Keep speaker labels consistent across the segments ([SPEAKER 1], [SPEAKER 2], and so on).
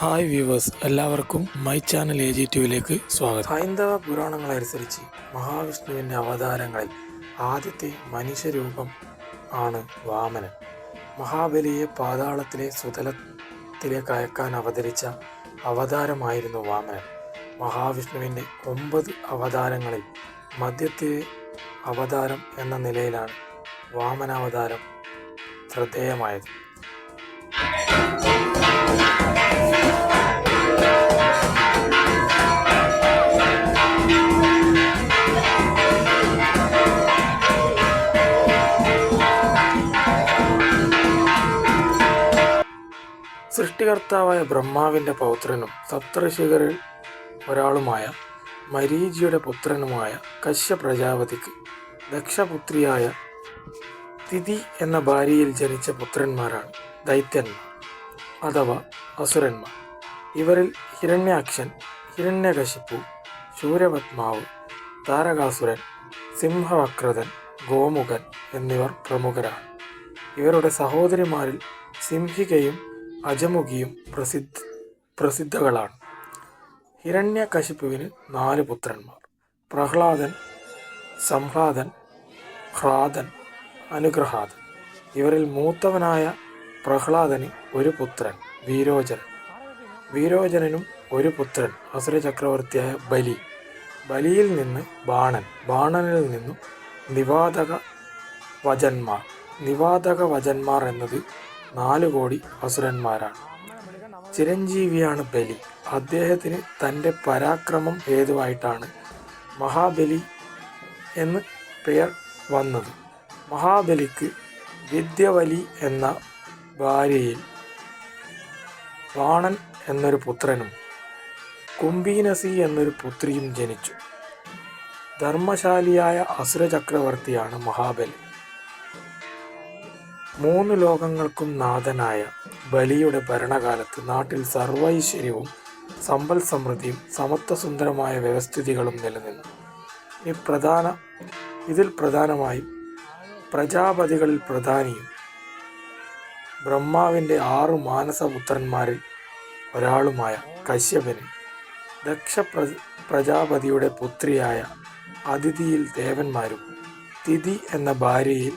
[SPEAKER 1] Hi viewers എല്ലാവർക്കും my channel A G ടിവിയിലേക്ക് സ്വാഗതം. ഹൈന്ദവ പുരാണങ്ങളനുസരിച്ച് മഹാവിഷ്ണുവിന്റെ അവതാരങ്ങളിൽ ആദ്യത്തെ മനുഷ്യരൂപം ആണ് വാമനൻ. മഹാബലിയെ പാതാളത്തിലെ സുതലത്തിലേക്ക് അയക്കാൻ അവതരിച്ച അവതാരമായിരുന്നു വാമനൻ. മഹാവിഷ്ണുവിന്റെ ഒമ്പത് അവതാരങ്ങളിൽ മധ്യത്തെ അവതാരം എന്ന നിലയിലാണ് വാമനാവതാരം ശ്രദ്ധേയമായത്. സൃഷ്ടികർത്താവായ ബ്രഹ്മാവിന്റെ പൗത്രനും സപ്തഋഷികരിൽ ഒരാളുമായ മരീചിയുടെ പുത്രനുമായ കശ്യ പ്രജാപതിക്ക് ദക്ഷപുത്രിയായ തിഥി എന്ന ഭാര്യയിൽ ജനിച്ച പുത്രന്മാരാണ് ദൈത്യന്മാർ അഥവാ അസുരന്മാർ. ഇവരിൽ ഹിരണ്യാക്ഷൻ ഹിരണ്യകശിപ്പു ശൂരപത്മാവ് താരകാസുരൻ സിംഹവക്രതൻ ഗോമുഖൻ എന്നിവർ പ്രമുഖരാണ്. ഇവരുടെ സഹോദരിമാരിൽ സിംഹികയും അജമുഖിയും പ്രസിദ്ധ പ്രസിദ്ധകളാണ്. ഹിരണ്യകശിപ്പുവിന് നാല് പുത്രന്മാർ. പ്രഹ്ലാദൻ സംഹ്ലാദൻ ഹ്രാദൻ അനുഗ്രഹാദൻ. ഇവരിൽ മൂത്തവനായ പ്രഹ്ലാദന് ഒരു പുത്രൻ വീരോചനൻ വീരോചനനും ഒരു പുത്രൻ അസുര ചക്രവർത്തിയായ ബലി. ബലിയിൽ നിന്ന് ബാണൻ ബാണനിൽ നിന്നും നിവാതക വചന്മാർ. നിവാതക വചന്മാർ എന്നത് നാല് കോടി അസുരന്മാരാണ്. ചിരഞ്ജീവിയാണ് ബലി. അദ്ദേഹത്തിന് തന്റെ പരാക്രമം ഹേതുവായിട്ടാണ് മഹാബലി എന്ന് പേർ വന്നത്. മഹാബലിക്ക് വിദ്യവലി എന്ന ഭാര്യയിൽ ബാണൻ എന്നൊരു പുത്രനും കുംഭീനസി എന്നൊരു പുത്രിയും ജനിച്ചു. ധർമ്മശാലിയായ അസുര ചക്രവർത്തിയാണ് മഹാബലി. മൂന്ന് ലോകങ്ങൾക്കും നാഥനായ ബലിയുടെ ഭരണകാലത്ത് നാട്ടിൽ സർവൈശ്വര്യവും സമ്പൽ സമൃദ്ധിയും സമത്വസുന്ദരമായ വ്യവസ്ഥിതികളും നിലനിന്നു. ഈ പ്രധാന ഇതിൽ പ്രധാനമായും പ്രജാപതികളിൽ പ്രധാനിയും ബ്രഹ്മാവിന്റെ ആറു മാനസപുത്രന്മാരിൽ ഒരാളുമായ കശ്യപന് ദക്ഷ പ്ര പ്രജാപതിയുടെ പുത്രിയായ അതിഥിയിൽ ദേവന്മാരും തിഥി എന്ന ഭാര്യയിൽ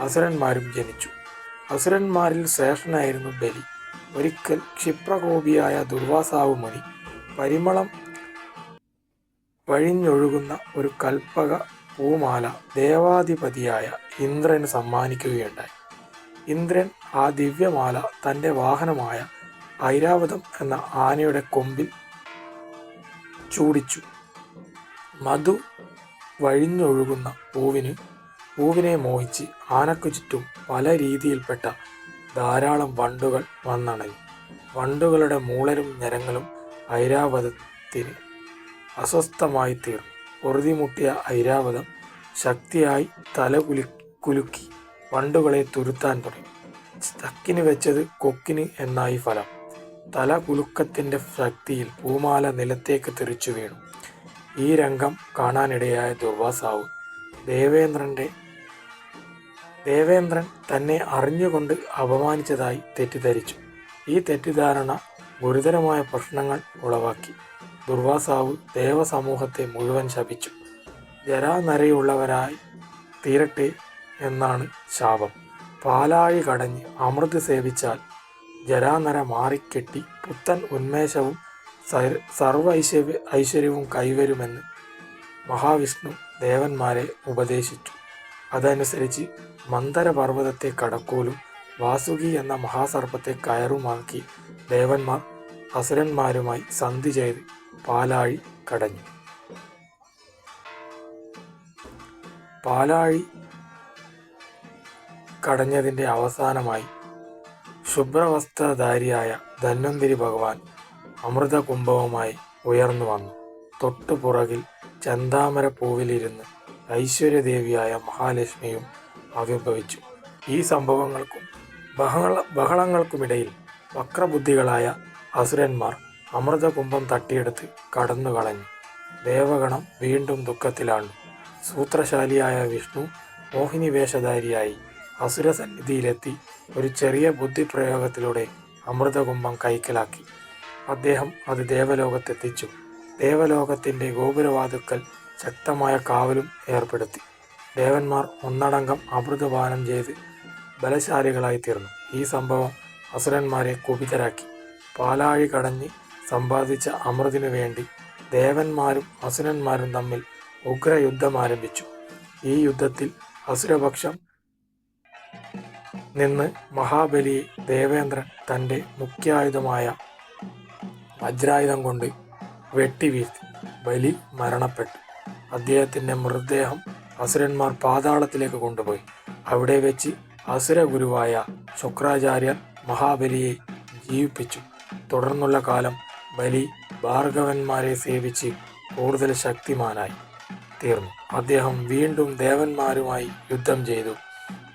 [SPEAKER 1] അസുരന്മാരും ജനിച്ചു. അസുരന്മാരിൽ ശ്രേഷ്ഠനായിരുന്നു ബലി. ഒരിക്കൽ ക്ഷിപ്രകോപിയായ ദുർവാസാവ് മുനി പരിമളം വഴിഞ്ഞൊഴുകുന്ന ഒരു കൽപ്പക പൂമാല ദേവാധിപതിയായ ഇന്ദ്രന് സമ്മാനിക്കുകയുണ്ടായി. ഇന്ദ്രൻ ആ ദിവ്യമാല തന്റെ വാഹനമായ ഐരാവതം എന്ന ആനയുടെ കൊമ്പിൽ ചൂടിച്ചു. മധു വഴിഞ്ഞൊഴുകുന്ന പൂവിന് പൂവിനെ മോഹിച്ച് ആനക്കു ചുറ്റും പല രീതിയിൽപ്പെട്ട ധാരാളം വണ്ടുകൾ വന്നണഞ്ഞു. വണ്ടുകളുടെ മൂളലും ഞരങ്ങളും ഐരാവതത്തിന് അസ്വസ്ഥമായി തീർന്നു പൊറുതിമുട്ടിയ ഐരാവതം ശക്തിയായി തല കുലു കുലുക്കി വണ്ടുകളെ തുരുത്താൻ തുടങ്ങി. ചക്കിന് വെച്ചത് കൊക്കിന് എന്നായി ഫലം. തല കുലുക്കത്തിന്റെ ശക്തിയിൽ പൂമാല നിലത്തേക്ക് തെറിച്ചു വീണു. ഈ രംഗം കാണാനിടയായ ദുർവാസാവ് ദേവേന്ദ്രന്റെ ദേവേന്ദ്രൻ തന്നെ അറിഞ്ഞുകൊണ്ട് അപമാനിച്ചതായി തെറ്റിദ്ധരിച്ചു. ഈ തെറ്റിദ്ധാരണ ഗുരുതരമായ പ്രശ്നങ്ങൾ ഉളവാക്കി. ദുർവാസാവ് ദേവസമൂഹത്തെ മുഴുവൻ ശപിച്ചു. ജരാനരയുള്ളവരായി തീരട്ടെ എന്നാണ് ശാപം. പാലാഴി കടഞ്ഞ് അമൃത് സേവിച്ചാൽ ജരാനര മാറിക്കെട്ടി പുത്തൻ ഉന്മേഷവും സർ- സർവ ഐശ്വര്യ ഐശ്വര്യവും കൈവരുമെന്ന് മഹാവിഷ്ണു ദേവന്മാരെ ഉപദേശിച്ചു. അതനുസരിച്ച് മന്ദരപർവതത്തെ കടക്കോലും വാസുകി എന്ന മഹാസർപ്പത്തെ കയറുമാക്കി ദേവന്മാർ അസുരന്മാരുമായി സന്ധി ചെയ്ത് പാലാഴി കടഞ്ഞു. പാലാഴി കടഞ്ഞതിന്റെ അവസാനമായി ശുഭ്രവസ്ത്രധാരിയായ ധന്വന്തിരി ഭഗവാൻ അമൃതകുംഭവുമായി ഉയർന്നു വന്നു. തൊട്ടുപുറകിൽ ചന്താമര പൂവിലിരുന്ന് ഐശ്വര്യദേവിയായ മഹാലക്ഷ്മിയും ആവിർഭവിച്ചു ഈ സംഭവങ്ങൾക്കും ബഹള ബഹളങ്ങൾക്കുമിടയിൽ വക്രബുദ്ധികളായ അസുരന്മാർ അമൃതകുംഭം തട്ടിയെടുത്ത് കടന്നു കളഞ്ഞു ദേവഗണം വീണ്ടും ദുഃഖത്തിലാണ്. സൂത്രശാലിയായ വിഷ്ണു മോഹിനി വേഷധാരിയായി അസുര സന്നിധിയിലെത്തി ഒരു ചെറിയ ബുദ്ധിപ്രയോഗത്തിലൂടെ അമൃതകുംഭം കൈക്കലാക്കി. അദ്ദേഹം അത് ദേവലോകത്തെത്തിച്ചു. ദേവലോകത്തിന്റെ ഗോപുരവാതുക്കൽ ശക്തമായ കാവലും ഏർപ്പെടുത്തി. ദേവന്മാർ ഒന്നടങ്കം അമൃതപാനം ചെയ്ത് ബലശാലികളായി തീർന്നു. ഈ സംഭവം അസുരന്മാരെ കുപിതരാക്കി. പാലാഴി കടഞ്ഞ് സമ്പാദിച്ച അമൃതിനു വേണ്ടി ദേവന്മാരും അസുരന്മാരും തമ്മിൽ ഉഗ്രയുദ്ധം ആരംഭിച്ചു. ഈ യുദ്ധത്തിൽ അസുരപക്ഷം നിന്ന് മഹാബലിയെ ദേവേന്ദ്രൻ തന്റെ മുഖ്യായുധമായ വജ്രായുധം കൊണ്ട് വെട്ടിവീഴ്ത്തി. ബലി മരണപ്പെട്ടു. അദ്ദേഹത്തിന്റെ മൃതദേഹം അസുരന്മാർ പാതാളത്തിലേക്ക് കൊണ്ടുപോയി. അവിടെ വെച്ച് അസുര ഗുരുവായ ശുക്രാചാര്യർ മഹാബലിയെ ജീവിപ്പിച്ചു. തുടർന്നുള്ള കാലം ബലി ഭാർഗവന്മാരെ സേവിച്ച് കൂടുതൽ ശക്തിമാനായി തീർന്നു. അദ്ദേഹം വീണ്ടും ദേവന്മാരുമായി യുദ്ധം ചെയ്തു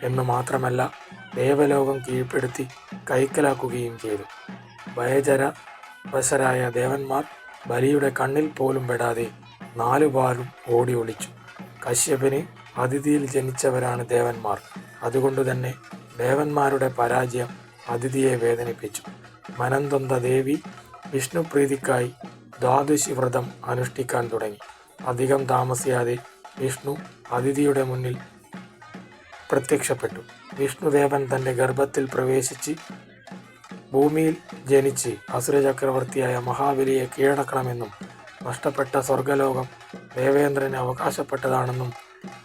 [SPEAKER 1] എന്ന് മാത്രമല്ല ദേവലോകം കീഴ്പ്പെടുത്തി കൈക്കലാക്കുകയും ചെയ്തു. ഭയചര വശരായ ദേവന്മാർ ബലിയുടെ കണ്ണിൽ പോലും പെടാതെ നാലുപാലും ഓടി ഒളിച്ചു. കശ്യപന് അതിഥിയിൽ ജനിച്ചവരാണ് ദേവന്മാർ. അതുകൊണ്ട് തന്നെ ദേവന്മാരുടെ പരാജയം അതിഥിയെ വേദനിപ്പിച്ചു. മനന്തന്ത ദേവി വിഷ്ണുപ്രീതിക്കായി ദ്വാദശി വ്രതം അനുഷ്ഠിക്കാൻ തുടങ്ങി. അധികം താമസിയാതെ വിഷ്ണു അതിഥിയുടെ മുന്നിൽ പ്രത്യക്ഷപ്പെട്ടു. വിഷ്ണുദേവൻ തന്റെ ഗർഭത്തിൽ പ്രവേശിച്ച് ഭൂമിയിൽ ജനിച്ച് അസുരചക്രവർത്തിയായ മഹാബലിയെ കീഴടക്കണമെന്നും നഷ്ടപ്പെട്ട സ്വർഗലോകം ദേവേന്ദ്രന് അവകാശപ്പെട്ടതാണെന്നും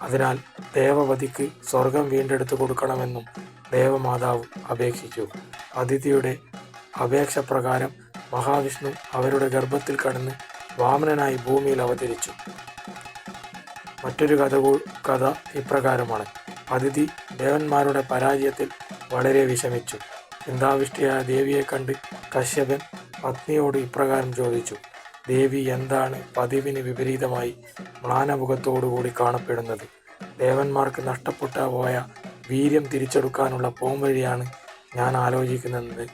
[SPEAKER 1] അതിനാൽ ദേവവതിക്ക് സ്വർഗം വീണ്ടെടുത്തു കൊടുക്കണമെന്നും ദേവമാതാവ് അപേക്ഷിച്ചു. അതിഥിയുടെ അപേക്ഷ പ്രകാരം മഹാവിഷ്ണു അവരുടെ ഗർഭത്തിൽ കടന്ന് വാമനനായി ഭൂമിയിൽ അവതരിച്ചു. മറ്റൊരു കഥ കഥ ഇപ്രകാരമാണ്. അതിഥി ദേവന്മാരുടെ പരാജയത്തിൽ വളരെ വിഷമിച്ചു. ചിന്താവിഷ്ടിയായ ദേവിയെ കണ്ട് കശ്യപൻ പത്നിയോട് ഇപ്രകാരം ചോദിച്ചു. ദേവി എന്താണ് പതിവിന് വിപരീതമായി മ്ലാനമുഖത്തോടുകൂടി കാണപ്പെടുന്നത്? ദേവന്മാർക്ക് നഷ്ടപ്പെട്ട പോയ വീര്യം തിരിച്ചെടുക്കാനുള്ള പോംവഴിയാണ് ഞാൻ ആലോചിക്കുന്നത്.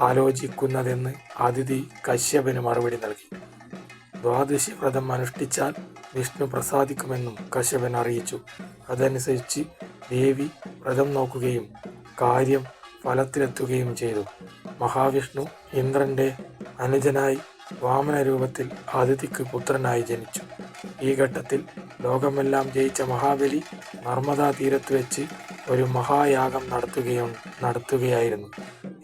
[SPEAKER 1] ആലോചിക്കുന്നതെന്ന് അതിഥി കശ്യപന് മറുപടി നൽകി. ദ്വാദശി വ്രതം അനുഷ്ഠിച്ചാൽ വിഷ്ണു പ്രസാദിക്കുമെന്നും കശ്യപൻ അറിയിച്ചു. അതനുസരിച്ച് ദേവി വ്രതം നോക്കുകയും കാര്യം ഫലത്തിലെത്തുകയും ചെയ്തു. മഹാവിഷ്ണു ഇന്ദ്രന്റെ അനുജനായി വാമന രൂപത്തിൽ അതിഥിക്ക് പുത്രനായി ജനിച്ചു. ഈ ഘട്ടത്തിൽ ലോകമെല്ലാം ജയിച്ച മഹാബലി നർമ്മദാ തീരത്ത് വെച്ച് ഒരു മഹായാഗം നടത്തുകയും നടത്തുകയായിരുന്നു.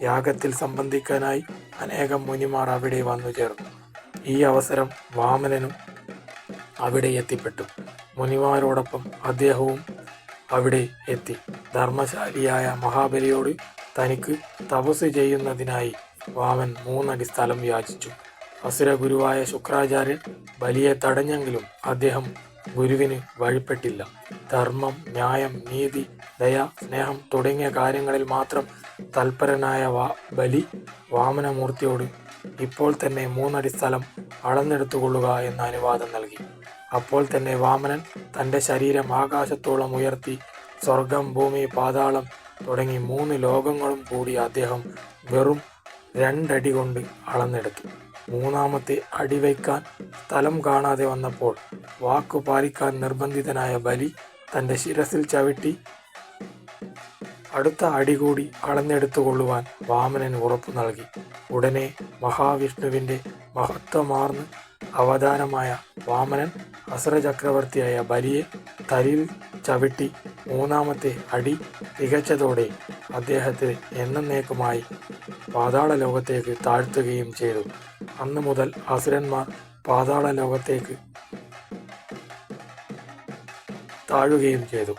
[SPEAKER 1] യാഗത്തിൽ സംബന്ധിക്കാനായി അനേകം മുനിമാർ അവിടെ വന്നു ചേർന്നു. ഈ അവസരം വാമനനും അവിടെ എത്തിപ്പെട്ടു. മുനിമാരോടൊപ്പം അദ്ദേഹവും അവിടെ എത്തി. ധർമ്മശാലിയായ മഹാബലിയോട് തനിക്ക് തപസ് ചെയ്യുന്നതിനായി വാമൻ മൂന്നടി സ്ഥലം യാചിച്ചു. അസുര ഗുരുവായ ശുക്രാചാര്യൻ ബലിയെ തടഞ്ഞെങ്കിലും അദ്ദേഹം ഗുരുവിന് വഴിപ്പെട്ടില്ല. ധർമ്മം ന്യായം നീതി ദയ സ്നേഹം തുടങ്ങിയ കാര്യങ്ങളിൽ മാത്രം തൽപരനായ വാ ബലി വാമനമൂർത്തിയോട് ഇപ്പോൾ തന്നെ മൂന്നടി സ്ഥലം അളന്നെടുത്തുകൊള്ളുക എന്ന അനുവാദം നൽകി. അപ്പോൾ തന്നെ വാമനൻ തന്റെ ശരീരം ആകാശത്തോളം ഉയർത്തി സ്വർഗം ഭൂമി പാതാളം തുടങ്ങി മൂന്ന് ലോകങ്ങളും കൂടി അദ്ദേഹം വെറും രണ്ടടി കൊണ്ട് അളന്നെടുത്തു. മൂന്നാമത്തെ അടിവയ്ക്കാൻ സ്ഥലം കാണാതെ വന്നപ്പോൾ വാക്കു പാലിക്കാൻ നിർബന്ധിതനായ ബലി തന്റെ ശിരസിൽ ചവിട്ടി അടുത്ത അടി കൂടി അളന്നെടുത്തുകൊള്ളുവാൻ വാമനൻ ഉറപ്പു നൽകി. ഉടനെ മഹാവിഷ്ണുവിന്റെ മഹത്വമാർന്ന് അവതാരമായ വാമനൻ അസുര ചക്രവർത്തിയായ ബലിയെ തലയിൽ ചവിട്ടി മൂന്നാമത്തെ അടി തികച്ചതോടെ അദ്ദേഹത്തെ എന്നേക്കുമായി പാതാള ലോകത്തേക്ക് താഴ്ത്തുകയും ചെയ്തു. അന്നു മുതൽ അസുരന്മാർ പാതാള ലോകത്തേക്ക് താഴുകയും ചെയ്തു.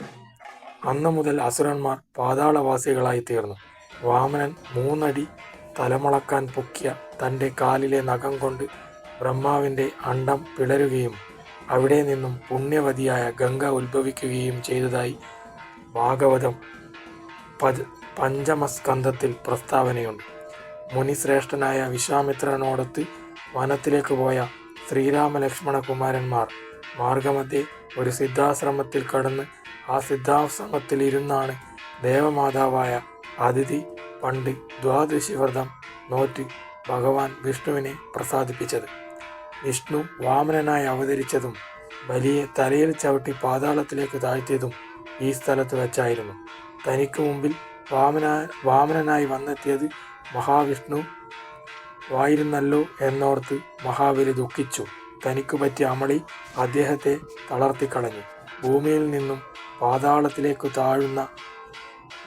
[SPEAKER 1] അന്നു മുതൽ അസുരന്മാർ പാതാളവാസികളായി തീർന്നു. വാമനൻ മൂന്നടി തലമുളക്കാൻ പൊക്കിയ തന്റെ കാലിലെ നഖം കൊണ്ട് ബ്രഹ്മാവിന്റെ അണ്ടം പിളരുകയും അവിടെ നിന്നും പുണ്യവതിയായ ഗംഗ ഉത്ഭവിക്കുകയും ചെയ്തതായി ഭാഗവതം പജ പഞ്ചമസ്കന്ധത്തിൽ പ്രസ്താവനയുണ്ട്. മുനിശ്രേഷ്ഠനായ വിശ്വാമിത്രനോടൊത്ത് വനത്തിലേക്ക് പോയ ശ്രീരാമ ലക്ഷ്മണ കുമാരന്മാർ മാർഗമധ്യേ ഒരു സിദ്ധാശ്രമത്തിൽ കടന്ന് ആ സിദ്ധാശ്രമത്തിൽ ഇരുന്നാണ് ദേവമാതാവായ അതിഥി പണ്ട് ദ്വാദശി വ്രതം നോറ്റ് ഭഗവാൻ വിഷ്ണുവിനെ പ്രസാദിപ്പിച്ചത്. വിഷ്ണു വാമനനായി അവതരിച്ചതും ബലിയെ തലയിൽ ചവിട്ടി പാതാളത്തിലേക്ക് താഴ്ത്തിയതും ഈ സ്ഥലത്ത് വെച്ചായിരുന്നു. തനിക്ക് മുമ്പിൽ വാമന വാമനനായി വന്നെത്തിയത് മഹാവിഷ്ണു വായിരുന്നല്ലോ എന്നോർത്ത് മഹാബലി ദുഃഖിച്ചു. തനിക്ക് പറ്റിയ അമളി അദ്ദേഹത്തെ തളർത്തിക്കളഞ്ഞു. ഭൂമിയിൽ നിന്നും പാതാളത്തിലേക്ക് താഴുന്ന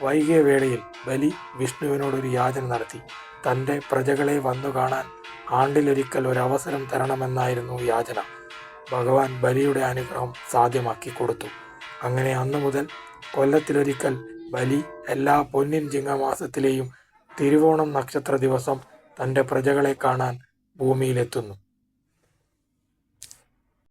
[SPEAKER 1] വൈകിയ വേളയിൽ ബലി വിഷ്ണുവിനോടൊരു യാചന നടത്തി. തന്റെ പ്രജകളെ വന്നു കാണാൻ ആണ്ടിലൊരിക്കൽ ഒരവസരം തരണമെന്നായിരുന്നു യാചന. ഭഗവാൻ ബലിയുടെ അനുഗ്രഹം സാധ്യമാക്കി കൊടുത്തു. അങ്ങനെ അന്നു മുതൽ കൊല്ലത്തിലൊരിക്കൽ ബലി എല്ലാ പൊന്നിൻ ചിങ്ങമാസത്തിലെയും തിരുവോണം നക്ഷത്ര ദിവസം തന്റെ പ്രജകളെ കാണാൻ ഭൂമിയിലെത്തുന്നു.